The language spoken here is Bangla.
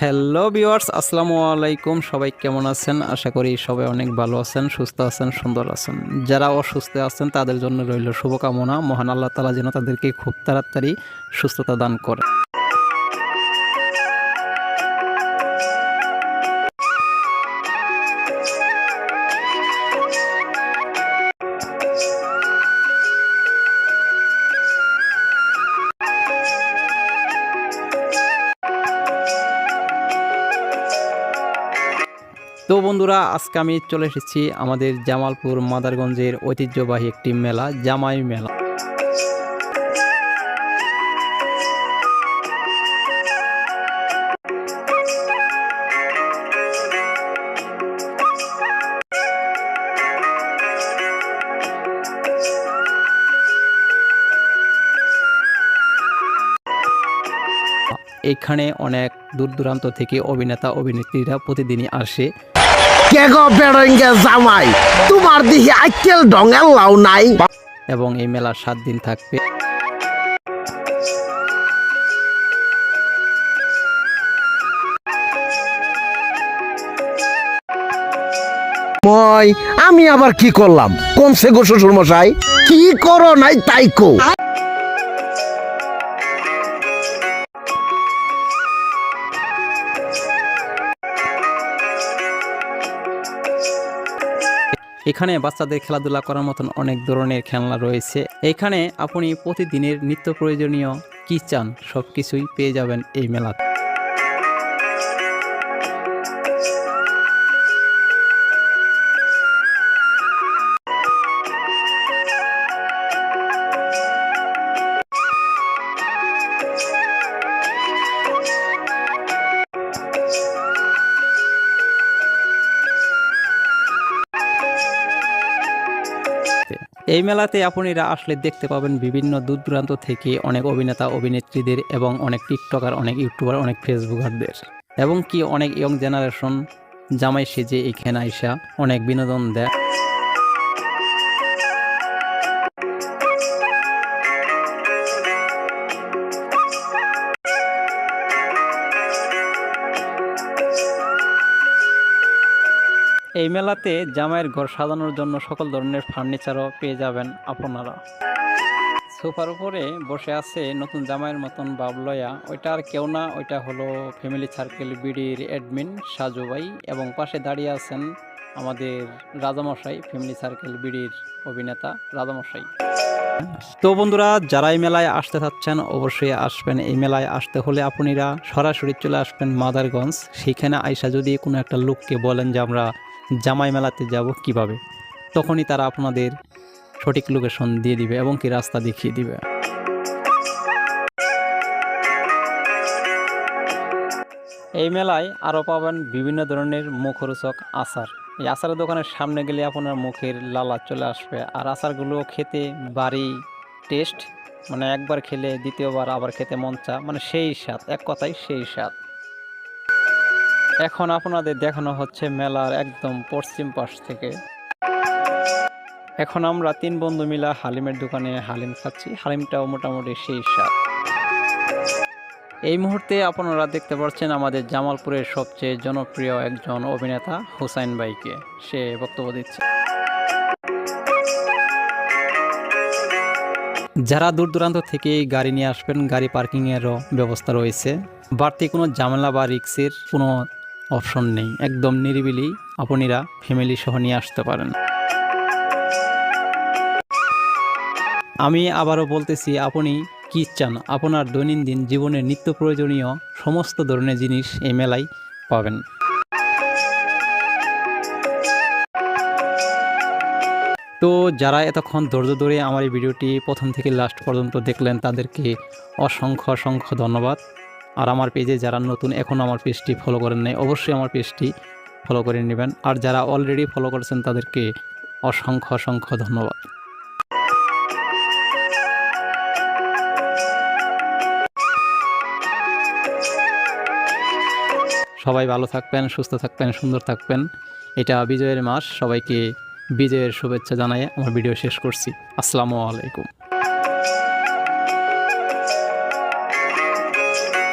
হ্যালো বিওয়ার্স আসসালামু আলাইকুম সবাই কেমন আছেন? আশা করি সবাই অনেক ভালো আছেন, সুস্থ আছেন, সুন্দর আছেন। যারা অসুস্থ আছেন, তাদের জন্য রইল শুভকামনা। মহান আল্লাহ তালা যেন তাদেরকে খুব তাড়াতাড়ি সুস্থতা দান করে। তো বন্ধুরা, আজকে আমি চলে এসেছি আমাদের জামালপুর মাদারগঞ্জের ঐতিহ্যবাহী একটি মেলা, জামাই মেলা। এখানে অনেক দূর দূরান্ত থেকে অভিনেতা, অভিনেত্রীরা প্রতিদিনই আসে। বেড়ঙ্গে জামাই? তোমার দিহি আইকেল ডঙ্গেল নাই। এবং এই মেলা সাত দিন থাকবে। মই আমি আবার কি করলাম? কমছে গো শ্বশুর মশাই কি করো নাই তাই কো এখানে বাচ্চাদের খেলাধুলা করার মতন অনেক ধরনের খেলনা রয়েছে। এখানে আপনি প্রতিদিনের নিত্য প্রয়োজনীয় কি চান সব কিছুই পেয়ে যাবেন এই মেলাতে। এই মেলাতে আপনারা আসলে দেখতে পাবেন বিভিন্ন দূর দূরান্ত থেকে অনেক অভিনেতা, অভিনেত্রীদের এবং অনেক টিকটকার, অনেক ইউটিউবার, অনেক ফেসবুকারদের। এবং কি অনেক ইয়ং জেনারেশন জামাই সেজে এখানে আইসা অনেক বিনোদন দেয়। এই মেলাতে জামাইয়ের ঘর সাজানোর জন্য সকল ধরনের ফার্নিচারও পেয়ে যাবেন আপনারা। সোফার উপরে বসে আছে নতুন জামাইয়ের মতন বাবলয়া। ওইটা আর কেউ না, ওইটা হলো ফ্যামিলি সার্কেল বিডির অ্যাডমিন সাজু ভাই এবং পাশে দাঁড়িয়ে আছেন আমাদের রাজামশাই, ফ্যামিলি সার্কেল বিডির অভিনেতা রাজামশাই। তো বন্ধুরা, যারা এই মেলায় আসতে চাচ্ছেন অবশ্যই আসবেন। এই মেলায় আসতে হলে আপনারা সরাসরি চলে আসবেন মাদারগঞ্জ। সেখানে আইসা যদি কোনো একটা লোককে বলেন যে আমরা জামাই মেলাতে যাব কীভাবে? তখনই তারা আপনাদের সঠিক লোকেশন দিয়ে দিবে এবং কি রাস্তা দেখিয়ে দিবে। এই মেলায় আরও পাবেন বিভিন্ন ধরনের মুখরোচক আচার। এই আচারের দোকানের সামনে গেলে আপনার মুখের লালা চলে আসবে। আর আচারগুলো খেতে বাড়ি টেস্ট মানে একবার খেলে দ্বিতীয়বার আবার খেতে মন চা মানে সেই স্বাদ, এক কথায় সেই স্বাদ। এখন আপনাদের দেখানো হচ্ছে মেলার একদম পশ্চিম পাশ থেকে। এখন আমরা তিন বন্ধু মিলা হালিমের দোকানে হালিম খাচ্ছি। হালিমটাও মোটামুটি সেই স্বাদ। এই মুহূর্তে আপনারা দেখতে পাচ্ছেন আমাদের জামালপুরের সবচেয়ে জনপ্রিয় একজন অভিনেতা হুসাইন ভাইকে। সে বক্তব্য দিচ্ছে। যারা দূর দূরান্ত থেকে গাড়ি নিয়ে আসবেন, গাড়ি পার্কিংয়েরও ব্যবস্থা রয়েছে। বাড়তি কোনো ঝামেলা বা রিক্সের কোনো অপশন নেই। একদম নিরিবিলি আপনিরা ফ্যামিলি সহ নিয়ে আসতে পারেন। আমি আবারও বলতেছি, আপনি কি চান? আপনার দৈনন্দিন জীবনের নিত্য প্রয়োজনীয় সমস্ত ধরনের জিনিস এই মেলায় পাবেন। তো যারা এতক্ষণ ধৈর্য ধরে আমার এই ভিডিওটি প্রথম থেকে লাস্ট পর্যন্ত দেখলেন, তাদেরকে অসংখ্য অসংখ্য ধন্যবাদ। আর আমার পেজে যারা নতুন এখন আমার পেজটি ফলো করেন নাই, অবশ্যই আমার পেজটি ফলো করে নেবেন। আর যারা অলরেডি ফলো করেছেন, তাদেরকে অসংখ্য অসংখ্য ধন্যবাদ। সবাই ভালো থাকবেন, সুস্থ থাকবেন, সুন্দর থাকবেন। এটা বিজয়ের মাস, সবাইকে বিজয়ের শুভেচ্ছা জানাই। আমার ভিডিও শেষ করছি। আসসালামু আলাইকুম।